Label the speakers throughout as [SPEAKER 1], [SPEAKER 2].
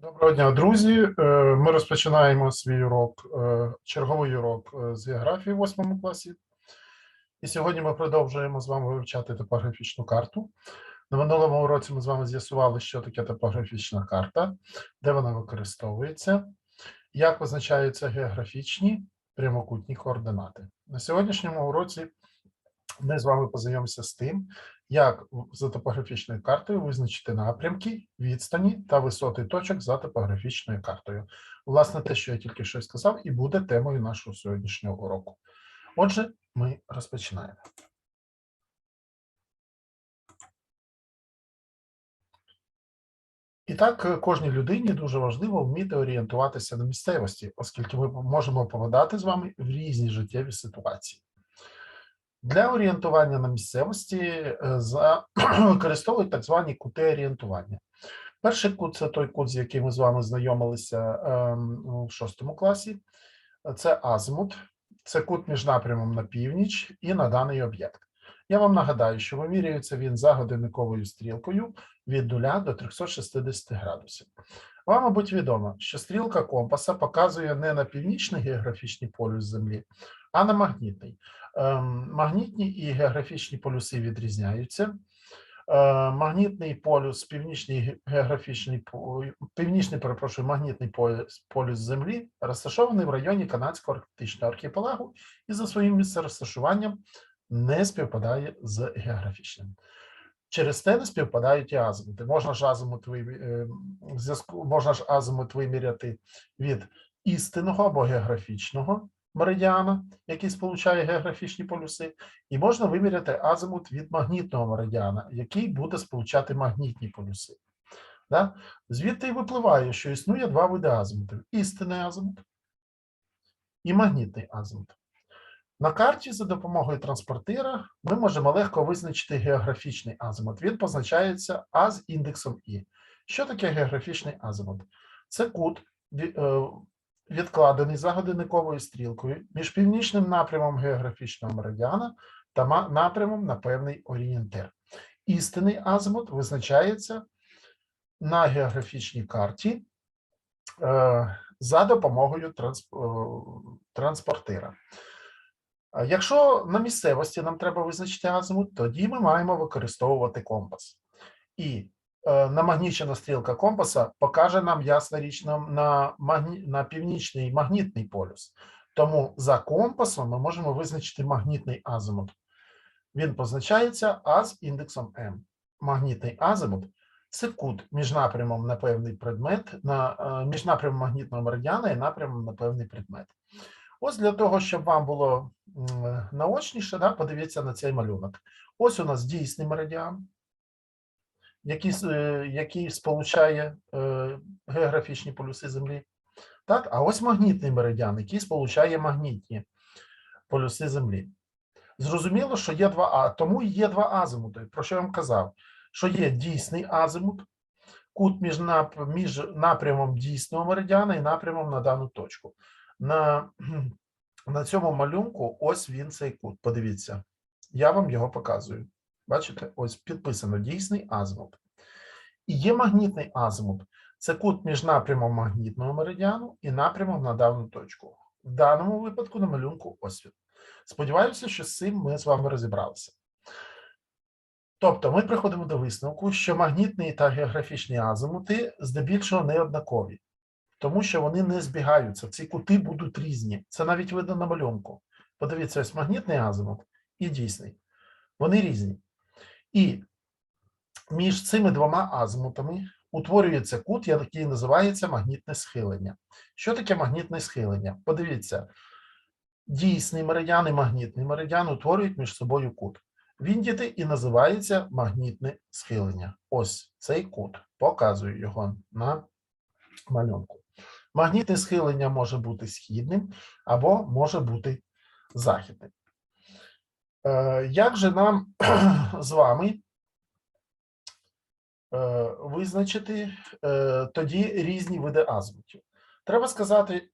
[SPEAKER 1] Доброго дня, друзі. Е, Ми розпочинаємо свій урок, е, черговий урок е, з географії в 8 класі. І сьогодні ми продовжуємо з вами вивчати топографічну карту. На минулому уроці ми з вами з'ясували, що таке топографічна карта, де вона використовується, як визначаються географічні прямокутні координати. На сьогоднішньому уроці ми з вами познайомимося з тим, як за топографічною картою визначити напрямки, відстані та висоти точок за топографічною картою. Власне, те, що я тільки що сказав, і буде темою нашого сьогоднішнього уроку. Отже, ми розпочинаємо. І так, е, кожній людині дуже важливо вміти орієнтуватися на місцевості, оскільки ми можемо попадати з вами в різні життєві ситуації. Для орієнтування на місцевості е, використовують так звані кути орієнтування. Перший кут це той кут, з яким ми з вами знайомилися ем, у шостому класі. Це азимут, це кут між напрямом на північ і на даний об'єкт. Я вам нагадаю, що вимірюється він за годинниковою стрілкою від 0 до 360 градусів. Вам, мабуть, відомо, що стрілка компаса показує не на північний географічний полюс Землі, а на магнітний. Ем, Магнітні і географічні полюси відрізняються. Е, Магнітний полюс, північний географічний північний, перепрошую, магнітний полюс, полюс Землі розташований в районі Канадського арктичного архіпелагу і за своїм місцерозташуванням не співпадає з географічним. Через те не співпадають і азимути. Можна ж азимут е, зв'язку, можна ж азимут виміряти від істинного або географічного меридіана, який сполучає географічні полюси, і можна виміряти азимут від магнітного меридіана, який буде сполучати магнітні полюси. Да? Звідти й випливає, що існує два види азимутів: істинний азимут і магнітний азимут. На карті за допомогою транспортира ми можемо легко визначити географічний азимут. Він позначається А з індексом І. Що таке географічний азимут? Це кут, е, відкладений за годинниковою стрілкою між північним напрямом географічного меридіана та напрямом на певний орієнтир. Істинний азимут визначається на географічній карті е, за допомогою е, транспортира. Якщо на місцевості нам треба визначити азимут, тоді ми маємо використовувати компас. І намагнічена стрілка компаса покаже нам ясна річ на, магні... на північний магнітний полюс. Тому за компасом ми можемо визначити магнітний азимут. Він позначається А з індексом М. Магнітний азимут це кут між напрямом на певний предмет, на, між напрямом магнітного меридіана і напрямом на певний предмет. Ось для того, щоб вам було наочніше, да, подивіться на цей малюнок. Ось у нас дійсний меридіан, який, е, який сполучає е, географічні полюси Землі. Так, а ось магнітний меридіан, який сполучає магнітні полюси Землі. Зрозуміло, що є два А, тому є два азимути. Про що я вам казав? Що є дійсний азимут, кут між, нап- між напрямом дійсного меридіана і напрямом на дану точку. На, на цьому малюнку ось він цей кут. Подивіться, я вам його показую. Бачите, ось підписано дійсний азимут. І є магнітний азимут. Це кут між напрямом магнітного меридіану і напрямом на дану точку. В даному випадку на малюнку ось він. Сподіваюся, що з цим ми з вами розібралися. Тобто ми приходимо до висновку, що магнітний та географічні азимути здебільшого не однакові, тому що вони не збігаються. Ці кути будуть різні. Це навіть видно на малюнку. Подивіться, ось магнітний азимут і дійсний. Вони різні. І між цими двома азимутами утворюється кут, який називається магнітне схилення. Що таке магнітне схилення? Подивіться, дійсний меридіан і магнітний меридіан утворюють між собою кут. Він діти і називається магнітне схилення. Ось цей кут. Показую його на малюнку. Магнітне схилення може бути східним або може бути західним. Е, Як же нам з вами е, визначити е, тоді різні види азимутів? Треба сказати,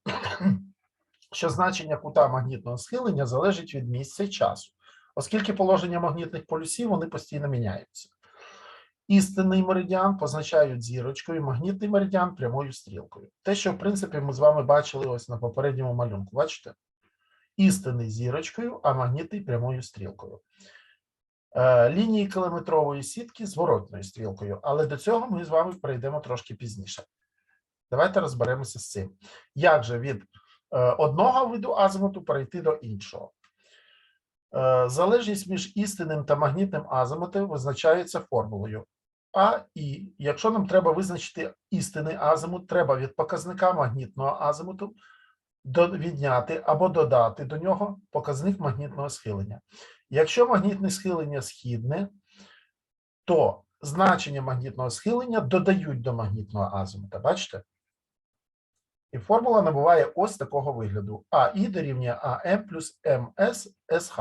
[SPEAKER 1] що значення кута магнітного схилення залежить від місця і часу, оскільки положення магнітних полюсів вони постійно міняються. Істинний меридіан позначають зірочкою, магнітний меридіан прямою стрілкою. Те, що в принципі ми з вами бачили ось на попередньому малюнку. Бачите? Істинний зірочкою, а магнітний прямою стрілкою. Е, Лінії кілометрової сітки зворотною стрілкою, але до цього ми з вами перейдемо трошки пізніше. Давайте розберемося з цим. Як же від е, одного виду азимуту перейти до іншого? Е, Залежність між істинним та магнітним азимутом визначається формулою. А і якщо нам треба визначити істинний азимут, треба від показника магнітного азимуту відняти або додати до нього показник магнітного схилення. Якщо магнітне схилення східне, то значення магнітного схилення додають до магнітного азимута. Бачите? І формула набуває ось такого вигляду: АІ дорівнює АМ плюс МС СХ.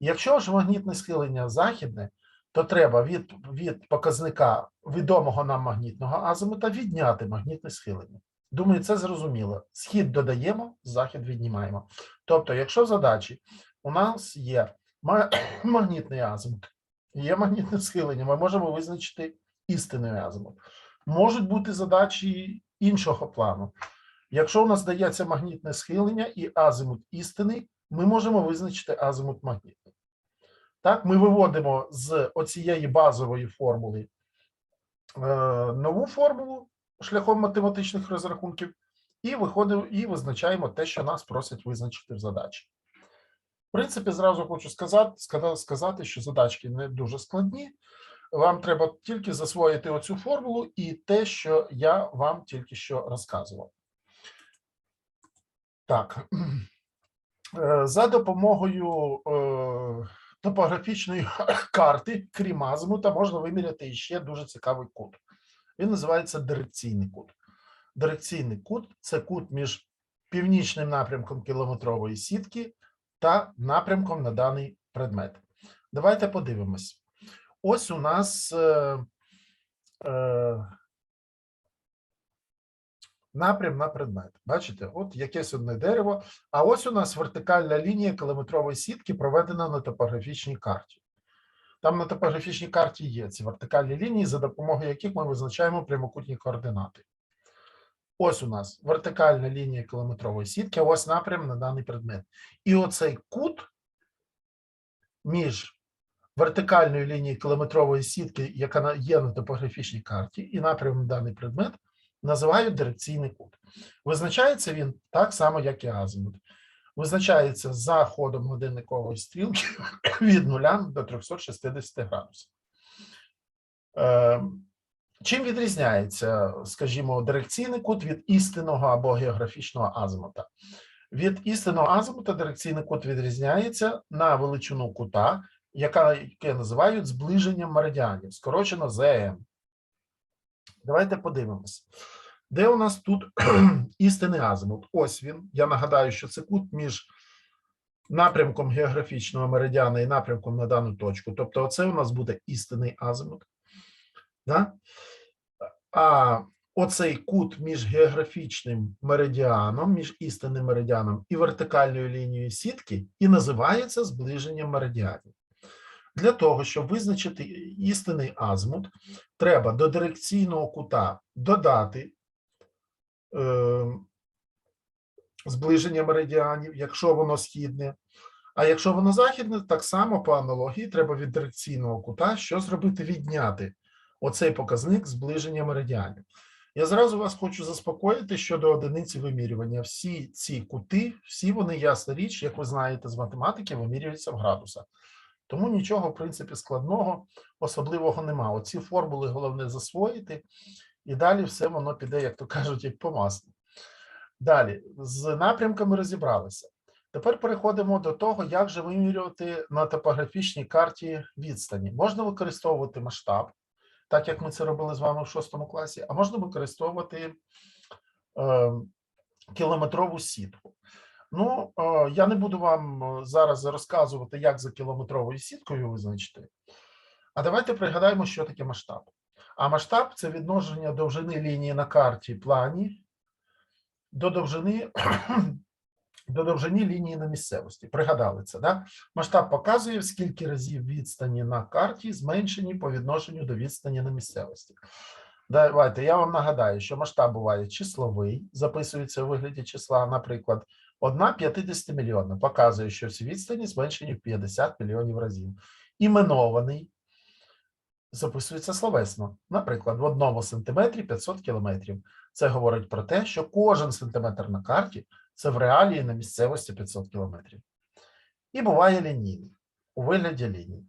[SPEAKER 1] Якщо ж магнітне схилення західне, то треба від, від показника відомого нам магнітного азимута відняти магнітне схилення. Думаю, це зрозуміло. Схід додаємо, захід віднімаємо. Тобто, якщо в задачі у нас є магнітний азимут, є магнітне схилення, ми можемо визначити істинний азимут. Можуть бути задачі іншого плану. Якщо у нас дається магнітне схилення і азимут істинний, ми можемо визначити азимут магнітний. Так, ми виводимо з оцієї базової формули е, нову формулу шляхом математичних розрахунків, і виходимо і визначаємо те, що нас просять визначити в задачі. В принципі, зразу хочу сказати, сказати, що задачки не дуже складні. Вам треба тільки засвоїти оцю формулу і те, що я вам тільки що розказував. Так. Е, За допомогою е, топографічної карти, крім азимута, можна виміряти ще дуже цікавий кут. Він називається дирекційний кут. Дирекційний кут це кут між північним напрямком кілометрової сітки та напрямком на даний предмет. Давайте подивимось. Ось у нас е, е, напрям на предмет. Бачите, от якесь одне дерево. А ось у нас вертикальна лінія кілометрової сітки проведена на топографічній карті. Там на топографічній карті є ці вертикальні лінії, за допомогою яких ми визначаємо прямокутні координати. Ось у нас вертикальна лінія кілометрової сітки, ось напрям на даний предмет. І оцей кут між вертикальною лінією кілометрової сітки, яка є на топографічній карті, і напрямом на даний предмет, називають дирекційний кут. Визначається він так само, як і азимут. Визначається за ходом годинникової стрілки від 0 до 360 градусів. Е, Чим відрізняється, скажімо, дирекційний кут від істинного або географічного азимута? Від істинного азимута дирекційний кут відрізняється на величину кута, яка, яке називають зближенням меридіанів, скорочено ЗМ. Давайте подивимось. Де у нас тут істинний азимут? Ось він. Я нагадаю, що це кут між напрямком географічного меридіана і напрямком на дану точку. Тобто, оце у нас буде істинний азимут. Да? А оцей кут між географічним меридіаном, між істинним меридіаном і вертикальною лінією сітки і називається зближенням меридіанів. Для того, щоб визначити істинний азимут, треба до дирекційного кута додати зближення меридіанів, якщо воно східне. А якщо воно західне, так само по аналогії треба від дирекційного кута що зробити? Відняти оцей показник зближення меридіанів. Я зразу вас хочу заспокоїти щодо одиниці вимірювання. Всі ці кути, всі вони, ясна річ, як ви знаєте, з математики вимірюються в градусах. Тому нічого, в принципі, складного, особливого нема. Оці формули головне засвоїти, і далі все воно піде, як то кажуть, як по маслу. Далі, з напрямками розібралися. Тепер переходимо до того, як же вимірювати на топографічній карті відстані. Можна використовувати масштаб, так як ми це робили з вами в шостому класі, а можна використовувати е, кілометрову сітку. Ну, е, я не буду вам зараз розказувати, як за кілометровою сіткою визначити. А давайте пригадаємо, що таке масштаб. А масштаб це відношення довжини лінії на карті плані до довжини до довжині лінії на місцевості. Пригадали це, да? Масштаб показує, скільки разів відстані на карті зменшені по відношенню до відстані на місцевості. Давайте я вам нагадаю, що масштаб буває числовий, записується у вигляді числа, наприклад, 1 50 мільйона показує, що всі відстані зменшені в 50 мільйонів разів. Іменований записується словесно. Наприклад, в одному сантиметрі 500 кілометрів. Це говорить про те, що кожен сантиметр на карті це в реалії на місцевості 500 кілометрів. І буває лінійний у вигляді ліній.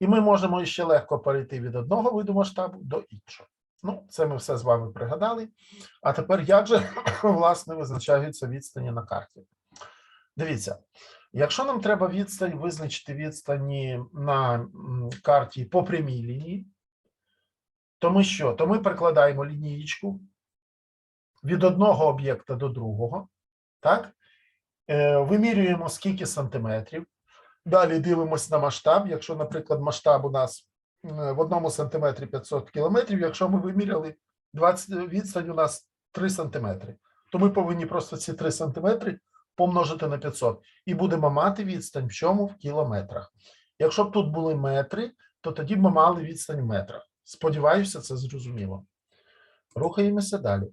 [SPEAKER 1] І ми можемо ще легко перейти від одного виду масштабу до іншого. Ну, це ми все з вами пригадали. А тепер як же, власне, визначаються відстані на карті? Дивіться, якщо нам треба відстань визначити відстані на карті по прямій лінії, то ми що? То ми прикладаємо лінієчку від одного об'єкта до другого, так? Е, Вимірюємо скільки сантиметрів. Далі дивимося на масштаб. Якщо, наприклад, масштаб у нас в одному сантиметрі 500 кілометрів, якщо ми виміряли 20, відстань у нас 3 сантиметри, то ми повинні просто ці 3 сантиметри помножити на 500 і будемо мати відстань в чому? В кілометрах. Якщо б тут були метри, то тоді б ми мали відстань в метрах. Сподіваюся, це зрозуміло. Рухаємося далі.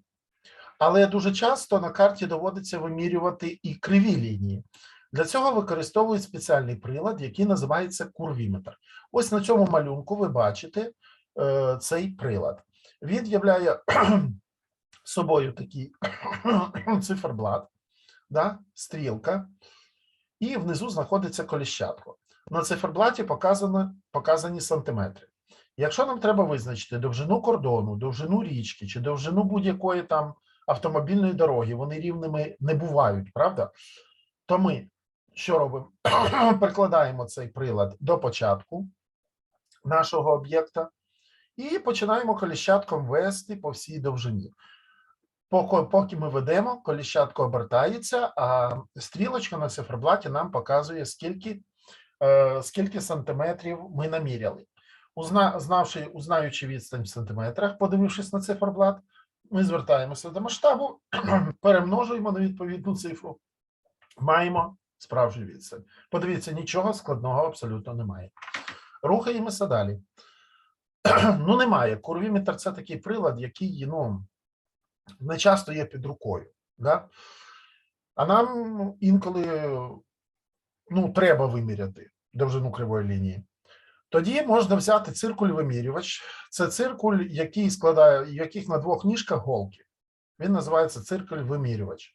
[SPEAKER 1] Але дуже часто на карті доводиться вимірювати і криві лінії. Для цього використовують спеціальний прилад, який називається курвіметр. Ось на цьому малюнку ви бачите е, цей прилад. Він являє собою такий циферблат, да, стрілка, і внизу знаходиться коліщатко. На циферблаті показано, показані сантиметри. Якщо нам треба визначити довжину кордону, довжину річки чи довжину будь-якої там автомобільної дороги, вони рівними не бувають, правда? То ми що робимо? Прикладаємо цей прилад до початку нашого об'єкта і починаємо коліщатком вести по всій довжині. Поки, поки ми ведемо, коліщатко обертається, а стрілочка на циферблаті нам показує, скільки, е, скільки сантиметрів ми наміряли. Узна, знавши, узнаючи відстань в сантиметрах, подивившись на циферблат, ми звертаємося до масштабу, перемножуємо на відповідну цифру, маємо справжню відстань. Подивіться, нічого складного абсолютно немає. Рухаємося далі. Ну, немає. Курвіметр це такий прилад, який ну, не часто є під рукою. Да? А нам інколи ну, треба виміряти довжину кривої лінії. Тоді можна взяти циркуль-вимірювач. Це циркуль, який складає, яких на двох ніжках голки. Він називається циркуль-вимірювач.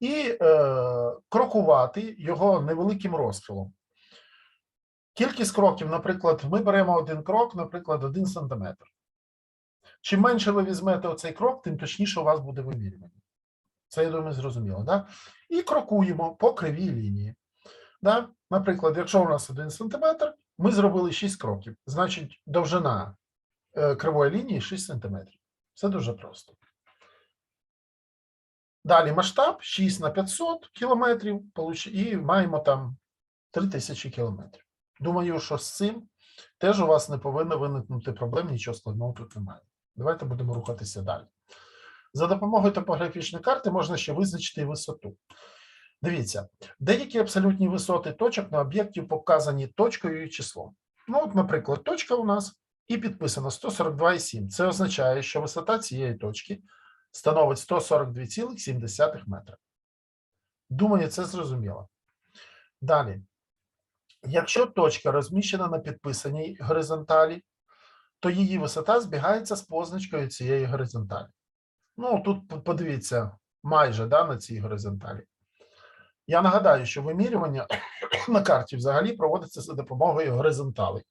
[SPEAKER 1] І е, крокувати його невеликим розхилом. Кількість кроків, наприклад, ми беремо один крок, наприклад, один сантиметр. Чим менше ви візьмете оцей крок, тим точніше у вас буде вимірювання. Це, я думаю, зрозуміло. Да? І крокуємо по кривій лінії. Да? Наприклад, якщо у нас один сантиметр, ми зробили 6 кроків. Значить, довжина е, кривої лінії 6 сантиметрів. Все дуже просто. Далі масштаб 6 на 500 кілометрів, і маємо там 3000 кілометрів. Думаю, що з цим теж у вас не повинно виникнути проблем, нічого складного тут немає. Давайте будемо рухатися далі. За допомогою топографічної карти можна ще визначити висоту. Дивіться, деякі абсолютні висоти точок на об'єкті показані точкою і числом. Ну, от, наприклад, точка у нас і підписано 142,7. Це означає, що висота цієї точки становить 142,7 метра. Думаю, це зрозуміло. Далі. Якщо точка розміщена на підписаній горизонталі, то її висота збігається з позначкою цієї горизонталі. Ну, тут подивіться, майже да, на цій горизонталі. Я нагадаю, що вимірювання на карті взагалі проводиться за допомогою горизонтали.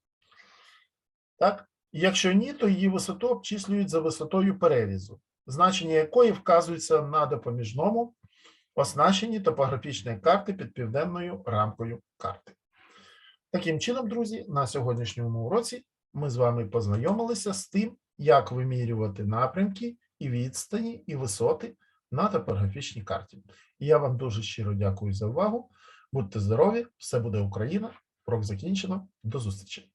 [SPEAKER 1] Так? Якщо ні, то її висоту обчислюють за висотою перерізу, значення якої вказується на допоміжному оснащенні топографічної карти під південною рамкою карти. Таким чином, друзі, на сьогоднішньому уроці ми з вами познайомилися з тим, як вимірювати напрямки і відстані, і висоти на топографічній карті. І я вам дуже щиро дякую за увагу. Будьте здорові, все буде Україна. Урок закінчено. До зустрічі.